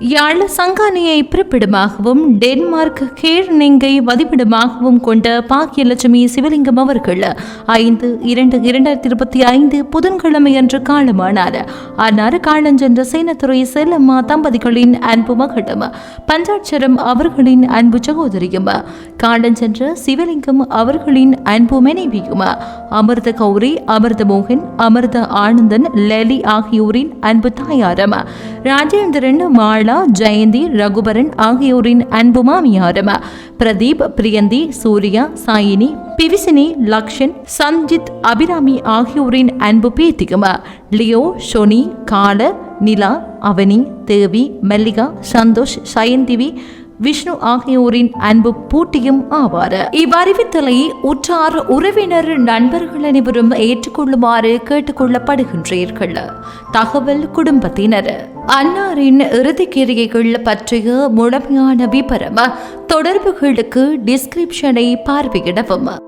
யாழ் சங்கானியை பிறப்பிடமாகவும் Denmark கேர்னிங்கை வதிப்பிடமாகவும் கொண்ட பாக்கியலட்சுமி சிவலிங்கம் அவர்கள் ஐந்து இரண்டு இரண்டாயிரத்தி இருபத்தி ஐந்து புதன்கிழமை அன்று காலமானார். அன்னார் காலஞ்சென்ற சேனத்துறை செல்லம்மா தம்பதிகளின் அன்பு மகளும் பஞ்சாட்சரம் அவர்களின் அன்பு சகோதரியும் காலஞ்சென்ற சிவலிங்கம் அவர்களின் அன்பு மனைவியும் அமிர்த கௌரி அமிர்த மோகன் அமிர்த ஆனந்தன் லலி ஆகியோரின் அன்பு தாயாரம் ராஜேந்திரன் மாலா ஜெயந்தி ரகுபரன் ஆகியோரின் அன்பு மாமியாரம் பிரதீப் பிரியந்தி சூர்யா சாயினி பிவிசினி லக்ஷன் சஞ்சித் அபிராமி ஆகியோரின் அன்பு பேத்தியும் லியோ ஷொனி கால நிலா அவனி தேவி மல்லிகா சந்தோஷ் சயந்திவி விஷ்ணு ஆகியோரின் அன்பு பூட்டியும் ஆவார். இவ்வறிவித்தலை உற்றார் உறவினர் நண்பர்கள் அனைவரும் ஏற்றுக்கொள்ளுமாறு கேட்டுக்கொள்ளப்படுகின்றீர்கள். தகவல் குடும்பத்தினர். அன்னாரின் இறுதிக்கிரியைகள் பற்றிய முழுமையான விபரம் தொடர்புகளுக்கு டிஸ்கிரிப்ஷனை பார்வையிடவும்.